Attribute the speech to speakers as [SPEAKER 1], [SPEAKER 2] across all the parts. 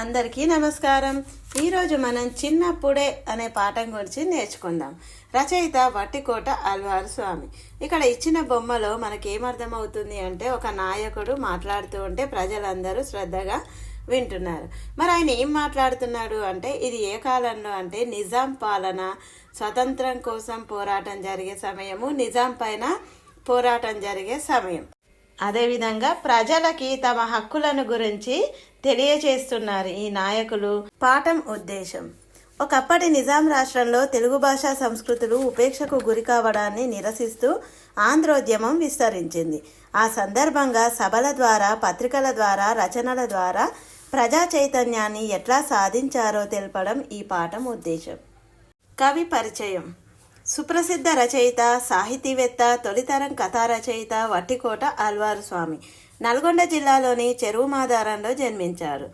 [SPEAKER 1] అందరికీ నమస్కారం. ఈరోజు మనం చిన్నప్పుడే అనే పాఠం గురించి నేర్చుకుందాం. రచయిత వట్టికోట అల్వారు స్వామి. ఇక్కడ ఇచ్చిన బొమ్మలో మనకేమర్థమవుతుంది అంటే ఒక నాయకుడు మాట్లాడుతూ ఉంటే ప్రజలందరూ శ్రద్ధగా వింటున్నారు. మరి ఆయన ఏం మాట్లాడుతున్నాడు అంటే ఇది ఏ కాలంలో అంటే నిజాం పాలన స్వతంత్రం కోసం పోరాటం జరిగే సమయము నిజాం పైన పోరాటం జరిగే సమయం. అదేవిధంగా ప్రజలకి తమ హక్కులను గురించి తెలియచేస్తున్నారు ఈ నాయకులు. పాఠం ఉద్దేశం. ఒకప్పటి నిజాం రాష్ట్రంలో తెలుగు భాషా సంస్కృతులు ఉపేక్షకు గురి కావడాన్ని నిరసిస్తూ ఆంధ్రోద్యమం విస్తరించింది. ఆ సందర్భంగా సభల ద్వారా పత్రికల ద్వారా రచనల ద్వారా ప్రజా చైతన్యాన్ని ఎట్లా సాధించారో తెలపడం ఈ పాఠం ఉద్దేశం. కవి పరిచయం. సుప్రసిద్ధ రచయిత సాహితీవేత్త తొలితరం కథా రచయిత వట్టికోట ఆల్వారు స్వామి. నల్గొండ జిల్లాలోని చెరువు మాదారంలో జన్మించారు.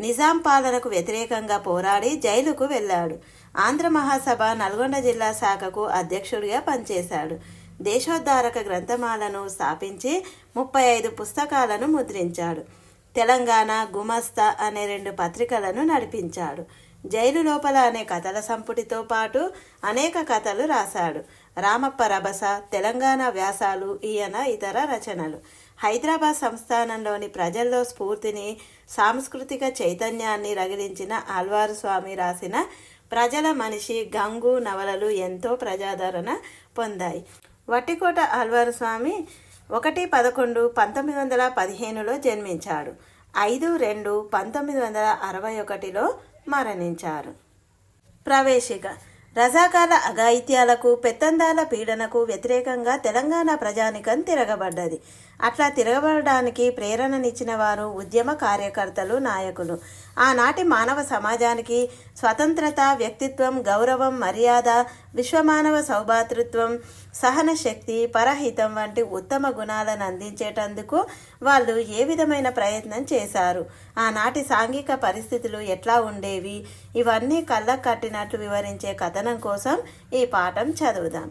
[SPEAKER 1] నిజాం పాలనకు వ్యతిరేకంగా పోరాడి జైలుకు వెళ్ళాడు. ఆంధ్ర మహాసభ నల్గొండ జిల్లా శాఖకు అధ్యక్షుడిగా పనిచేశాడు. దేశోద్ధారక గ్రంథమాలను స్థాపించి ముప్పై ఐదు పుస్తకాలను ముద్రించాడు. తెలంగాణ గుమస్తా అనే రెండు పత్రికలను నడిపించాడు. జైలు లోపల అనే కథల సంపుటితో పాటు అనేక కథలు రాశాడు. రామప్ప రభస తెలంగాణ వ్యాసాలు ఈయన ఇతర రచనలు. హైదరాబాద్ సంస్థానంలోని ప్రజల్లో స్ఫూర్తిని సాంస్కృతిక చైతన్యాన్ని రగిలించిన ఆల్వారు స్వామి రాసిన ప్రజల మనిషి గంగు నవలలు ఎంతో ప్రజాదరణ పొందాయి. వట్టికోట ఆల్వారు స్వామి ఒకటి పదకొండు పంతొమ్మిది వందల పదిహేనులో జన్మించాడు. ఐదు రెండు పంతొమ్మిది వందల అరవై ఒకటిలో మరణించారు. ప్రవేశిక. రజాకాల అఘాయిత్యాలకు పెత్తందాల పీడనకు వ్యతిరేకంగా తెలంగాణ ప్రజానికం తిరగబడ్డది. అట్లా తిరగబడడానికి ప్రేరణనిచ్చిన వారు ఉద్యమ కార్యకర్తలు నాయకులు. ఆనాటి మానవ సమాజానికి స్వతంత్రత వ్యక్తిత్వం గౌరవం మర్యాద విశ్వమానవ సౌభాతృత్వం సహన శక్తి పరహితం వంటి ఉత్తమ గుణాలను అందించేటందుకు వాళ్ళు ఏ విధమైన ప్రయత్నం చేశారు? ఆనాటి సాంఘిక పరిస్థితులు ఎట్లా ఉండేవి? ఇవన్నీ కళ్ళకు కట్టినట్లు వివరించే కథనం కోసం ఈ పాఠం చదువుదాం.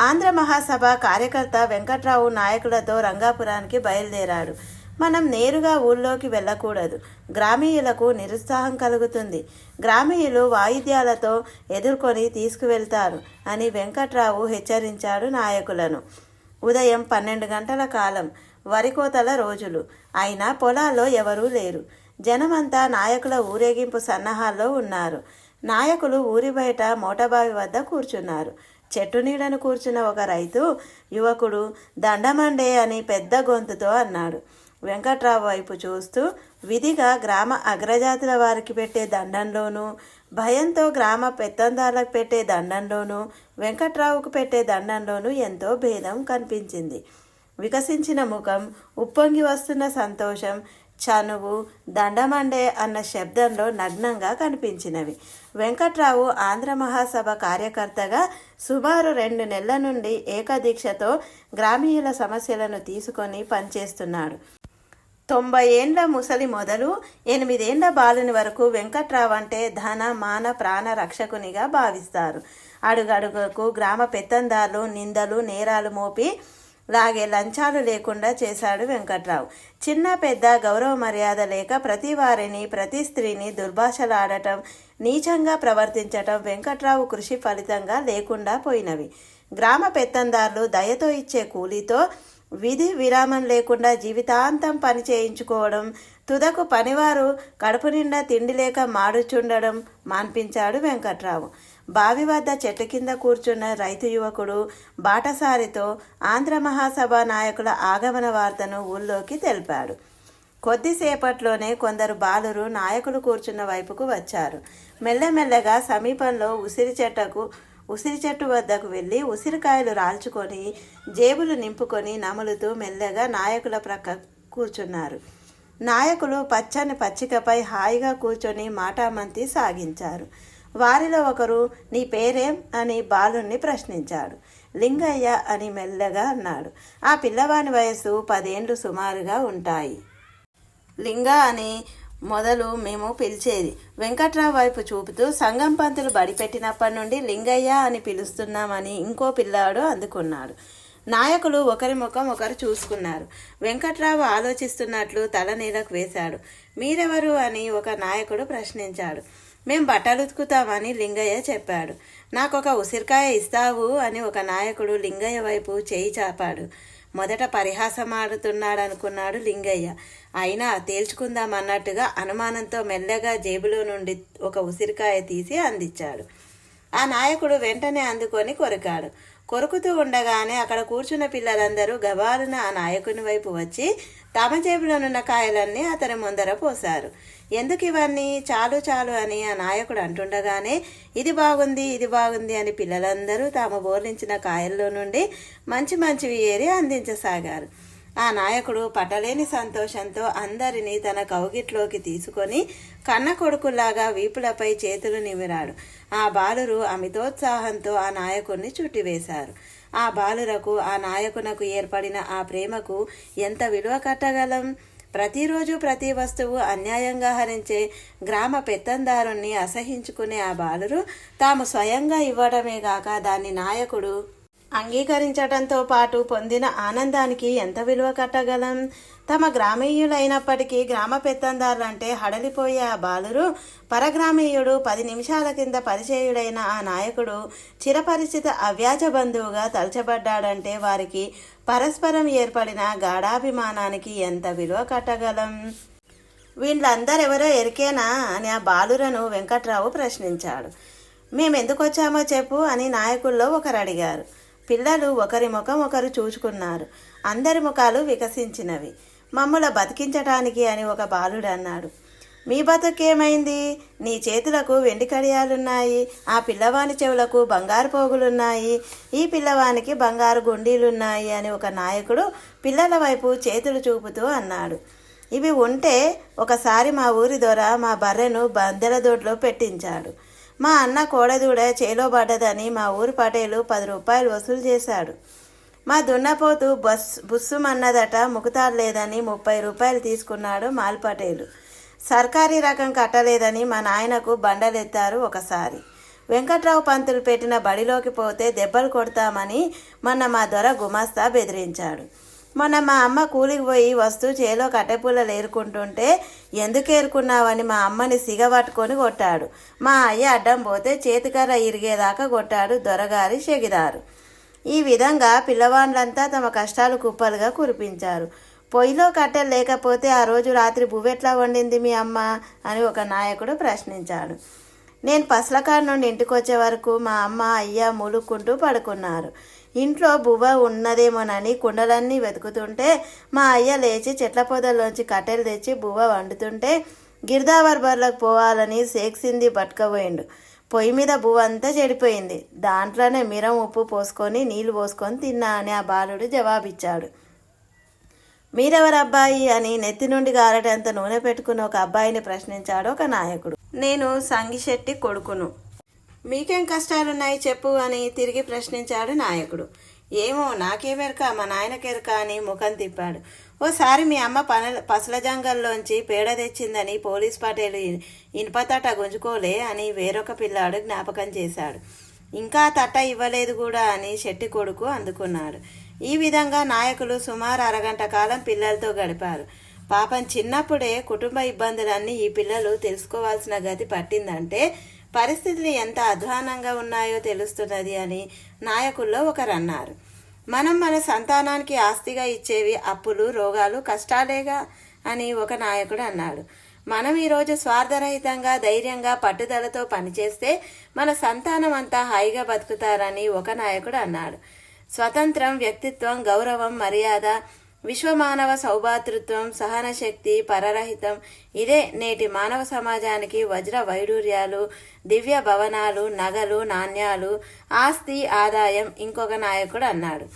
[SPEAKER 1] ఆంధ్ర మహాసభ కార్యకర్త వెంకట్రావు నాయకులతో రంగాపురానికి బయలుదేరాడు. మనం నేరుగా ఊళ్ళోకి వెళ్ళకూడదు. గ్రామీయులకు నిరుత్సాహం కలుగుతుంది. గ్రామీయులు వాయిద్యాలతో ఎదుర్కొని తీసుకువెళ్తారు అని వెంకట్రావు హెచ్చరించాడు నాయకులను. ఉదయం పన్నెండు గంటల కాలం వరికోతల రోజులు. అయినా పొలాల్లో ఎవరూ లేరు. జనమంతా నాయకుల ఊరేగింపు సన్నాహాల్లో ఉన్నారు. నాయకులు ఊరి బయట మోటబావి వద్ద కూర్చున్నారు. చెట్టు నీడను కూర్చున్న ఒక రైతు యువకుడు దండమండే అని పెద్ద గొంతుతో అన్నాడు. వెంకట్రావు వైపు చూస్తూ విధిగా గ్రామ అగ్రజాతుల వారికి పెట్టే దండంలోనూ భయంతో గ్రామ పెత్తందారులకు పెట్టే దండంలోనూ వెంకట్రావుకు పెట్టే దండంలోనూ ఎంతో భేదం కనిపించింది. వికసించిన ముఖం ఉప్పొంగి వస్తున్న సంతోషం చనువు దండమండే అన్న శబ్దంలో నగ్నంగా కనిపించినవి. వెంకట్రావు ఆంధ్ర మహాసభ కార్యకర్తగా సుమారు రెండు నెలల నుండి ఏకదీక్షతో గ్రామీణ సమస్యలను తీసుకొని పనిచేస్తున్నాడు. తొంభై ఏండ్ల ముసలి మొదలు ఎనిమిదేండ్ల బాలుని వరకు వెంకట్రావు అంటే ధన మాన ప్రాణ రక్షకునిగా భావిస్తారు. అడుగడుగుకు గ్రామ పెత్తందారులు నిందలు నేరాలు మోపి లాగే లంచాలు లేకుండా చేశాడు వెంకట్రావు. చిన్న పెద్ద గౌరవ మర్యాద లేక ప్రతి వారిని ప్రతి స్త్రీని దుర్భాషలాడటం నీచంగా ప్రవర్తించటం వెంకట్రావు కృషి ఫలితంగా లేకుండా పోయినవి. గ్రామ పెత్తందారులు దయతో ఇచ్చే కూలీతో విధి విరామం లేకుండా జీవితాంతం పని చేయించుకోవడం తుదకు పనివారు కడుపు నిండా తిండి లేక మాడుచుండడం మాన్పించాడు వెంకట్రావు. బావి వద్ద చెట్టు కింద కూర్చున్న రైతు యువకుడు బాటసారితో ఆంధ్ర మహాసభ నాయకుల ఆగమన వార్తను ఊళ్ళోకి తెలిపాడు. కొద్దిసేపట్లోనే కొందరు బాలురు నాయకులు కూర్చున్న వైపుకు వచ్చారు. మెల్లమెల్లగా సమీపంలో ఉసిరి చెట్టకు ఉసిరి చెట్టు వద్దకు వెళ్ళి ఉసిరికాయలు రాల్చుకొని జేబులు నింపుకొని నములుతూ మెల్లగా నాయకుల ప్రక్క కూర్చున్నారు. నాయకులు పచ్చని పచ్చికపై హాయిగా కూర్చొని మాటామంతి సాగించారు. వారిలో ఒకరు నీ పేరేం అని బాలుణ్ణి ప్రశ్నించాడు. లింగయ్య అని మెల్లగా అన్నాడు. ఆ పిల్లవాని వయసు పదేండ్లు సుమారుగా ఉంటాయి. లింగ అని మొదలు మేము పిలిచేది. వెంకట్రావు వైపు చూపుతూ సంగం పంతులు బడిపెట్టినప్పటి నుండి లింగయ్య అని పిలుస్తున్నామని ఇంకో పిల్లాడు అందుకున్నాడు. నాయకులు ఒకరి ముఖం ఒకరు చూసుకున్నారు. వెంకట్రావు ఆలోచిస్తున్నట్లు తల నీలకు వేశాడు. మీరెవరు అని ఒక నాయకుడు ప్రశ్నించాడు. మేం బట్టలు ఉతుకుతామని లింగయ్య చెప్పాడు. నాకొక ఉసిరికాయ ఇస్తావు అని ఒక నాయకుడు లింగయ్య వైపు చేయి చాపాడు. మొదట పరిహాసమాడుతున్నాడనుకున్నాడు లింగయ్య. అయినా తేల్చుకుందామన్నట్టుగా అనుమానంతో మెల్లగా జేబులో నుండి ఒక ఉసిరికాయ తీసి అందించాడు. ఆ నాయకుడు వెంటనే అందుకొని కొరికాడు. కొరుకుతూ ఉండగానే అక్కడ కూర్చున్న పిల్లలందరూ గబాలున ఆ నాయకుని వైపు వచ్చి తమ జేబులోనున్న కాయలన్నీ అతని ముందర పోశారు. ఎందుకు ఇవన్నీ? చాలు చాలు అని ఆ నాయకుడు అంటుండగానే ఇది బాగుంది ఇది బాగుంది అని పిల్లలందరూ తాము బోర్లించిన కాయల్లో నుండి మంచి మంచివి ఏరి అందించసాగారు. ఆ నాయకుడు పట్టలేని సంతోషంతో అందరినీ తన కౌగిట్లోకి తీసుకొని కన్న కొడుకులాగా వీపులపై చేతులు నిమిరాడు ఆ బాలురు అమితోత్సాహంతో ఆ నాయకుడిని చుట్టివేశారు. ఆ బాలురకు ఆ నాయకునకు ఏర్పడిన ఆ ప్రేమకు ఎంత విలువ కట్టగలం? ప్రతిరోజు ప్రతి వస్తువు అన్యాయంగా హరించే గ్రామ పెత్తందారుణ్ణి అసహించుకునే ఆ బాలురు తాము స్వయంగా ఇవ్వడమే గాక దాన్ని నాయకుడు అంగీకరించడంతో పాటు పొందిన ఆనందానికి ఎంత విలువ కట్టగలం? తమ గ్రామీయులైనప్పటికీ గ్రామ పెత్తందారులంటే హడలిపోయే ఆ బాలురు పరగ్రామీయుడు పది నిమిషాల కింద పరిచయుడైన ఆ నాయకుడు చిరపరిచిత అవ్యాజ బంధువుగా తలచబడ్డాడంటే వారికి పరస్పరం ఏర్పడిన గాఢాభిమానానికి ఎంత విలువ కట్టగలం? వీళ్ళందరెవరో ఎరికేనా? అని ఆ బాలురను వెంకట్రావు ప్రశ్నించాడు. మేమెందుకు వచ్చామో చెప్పు అని నాయకుల్లో ఒకరు అడిగారు పిల్లలు ఒకరి ముఖం ఒకరు చూచుకున్నారు. అందరి ముఖాలు వికసించినవి. మమ్మల బతికించటానికి అని ఒక బాలుడు అన్నాడు. మీ బతుకేమైంది? నీ చేతులకు వెండి కడియాలున్నాయి. ఆ పిల్లవాని చెవులకు బంగారు పోగులున్నాయి. ఈ పిల్లవానికి బంగారు గుండీలున్నాయి అని ఒక నాయకుడు పిల్లల వైపు చేతులు చూపుతూ అన్నాడు. ఇవి ఉంటే ఒకసారి మా ఊరి దొర మా బర్రెను బందెల దొడ్లో పెట్టించాడు. మా అన్న కోడదూడ చేలో పడ్డదని మా ఊరి పటేలు పది రూపాయలు వసూలు చేశాడు. మా దున్నపోతు బస్ బుస్సుమన్నదట ముకుతారు లేదని ముప్పై రూపాయలు తీసుకున్నాడు మాల్ పటేలు సర్కారీ రకం కట్టలేదని మా నాయనకు బండలెత్తారు ఒకసారి. వెంకట్రావు పంతులు పెట్టిన బడిలోకి పోతే దెబ్బలు కొడతామని మొన్న మా దొర గుమాస్తా బెదిరించాడు. మొన్న మా అమ్మ కూలికి పోయి వస్తూ చేలో కట్టెపుల్లలు ఏరుకుంటుంటే ఎందుకు ఏరుకున్నావని మా అమ్మని సిగబట్టుకొని కొట్టాడు. మా అయ్య అడ్డం పోతే చేతికర్ర ఇరిగేదాకా కొట్టాడు దొరగారి చెగిదారు. ఈ విధంగా పిల్లవాళ్ళంతా తమ కష్టాలు కుప్పలుగా కురిపించారు. పొయ్యిలో కట్టెలు లేకపోతే ఆ రోజు రాత్రి బువ్వెట్లా వండింది మీ అమ్మ? అని ఒక నాయకుడు ప్రశ్నించాడు. నేను పసలకాడ నుండి ఇంటికి వచ్చే వరకు మా అమ్మ అయ్య ములుక్కుంటూ పడుకున్నారు. ఇంట్లో బువ్వ ఉన్నదేమోనని కుండలన్నీ వెతుకుతుంటే మా అయ్య లేచి చెట్ల పొదల్లోంచి కట్టెలు తెచ్చి బువ్వ వండుతుంటే గిర్దావర్ బర్లకు పోవాలని సేక్సింది పట్టుకపోయిండు పొయ్యి మీద బువ్వ అంతా చెడిపోయింది. దాంట్లోనే మిరం ఉప్పు పోసుకొని నీళ్ళు పోసుకొని తిన్నా అని ఆ బాలుడు జవాబిచ్చాడు. మీరెవరబ్బాయి? అని నెత్తి నుండి గారటంత నూనె పెట్టుకుని ఒక అబ్బాయిని ప్రశ్నించాడు ఒక నాయకుడు. నేను సంగిశెట్టి కొడుకును. మీకేం కష్టాలున్నాయి చెప్పు అని తిరిగి ప్రశ్నించాడు నాయకుడు. ఏమో నాకేమెరక? మా నాయనకెరక? అని ముఖం తిప్పాడు. ఓసారి మీ అమ్మ పన పసల జంగల్లోంచి పేడ తెచ్చిందని పోలీస్ పటేలు ఇనుప తట్ట గుంజుకోలే అని వేరొక పిల్లాడు జ్ఞాపకం చేశాడు. ఇంకా తట్ట ఇవ్వలేదు కూడా అని శెట్టి కొడుకు అందుకున్నాడు. ఈ విధంగా నాయకులు సుమారు అరగంట కాలం పిల్లలతో గడిపారు. పాపం చిన్నప్పుడే కుటుంబ ఇబ్బందులన్నీ ఈ పిల్లలు తెలుసుకోవాల్సిన గతి పట్టిందంటే పరిస్థితులు ఎంత అధ్వానంగా ఉన్నాయో తెలుస్తున్నది అని నాయకుల్లో ఒకరు అన్నారు మనం మన సంతానానికి ఆస్తిగా ఇచ్చేవి అప్పులు రోగాలు కష్టాలేగా అని ఒక నాయకుడు అన్నాడు. మనం ఈరోజు స్వార్థరహితంగా ధైర్యంగా పట్టుదలతో పనిచేస్తే మన సంతానం అంతా హాయిగా బతుకుతారని ఒక నాయకుడు అన్నాడు. స్వతంత్రం వ్యక్తిత్వం గౌరవం మర్యాద విశ్వమానవ సౌభాతృత్వం సహనశక్తి పరరహితం ఇదే నేటి మానవ సమాజానికి వజ్ర వైడూర్యాలు దివ్య భవనాలు నగలు నాణ్యాలు ఆస్తి ఆదాయం ఇంకొక నాయకుడు అన్నాడు.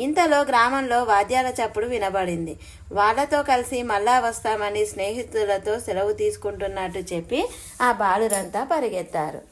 [SPEAKER 1] ఇంతలో గ్రామంలో వాద్యాల చప్పుడు వినబడింది. వాళ్ళతో కలిసి మళ్ళా వస్తామని స్నేహితులతో సెలవు తీసుకుంటున్నట్టు చెప్పి ఆ బాలురంతా పరిగెత్తారు.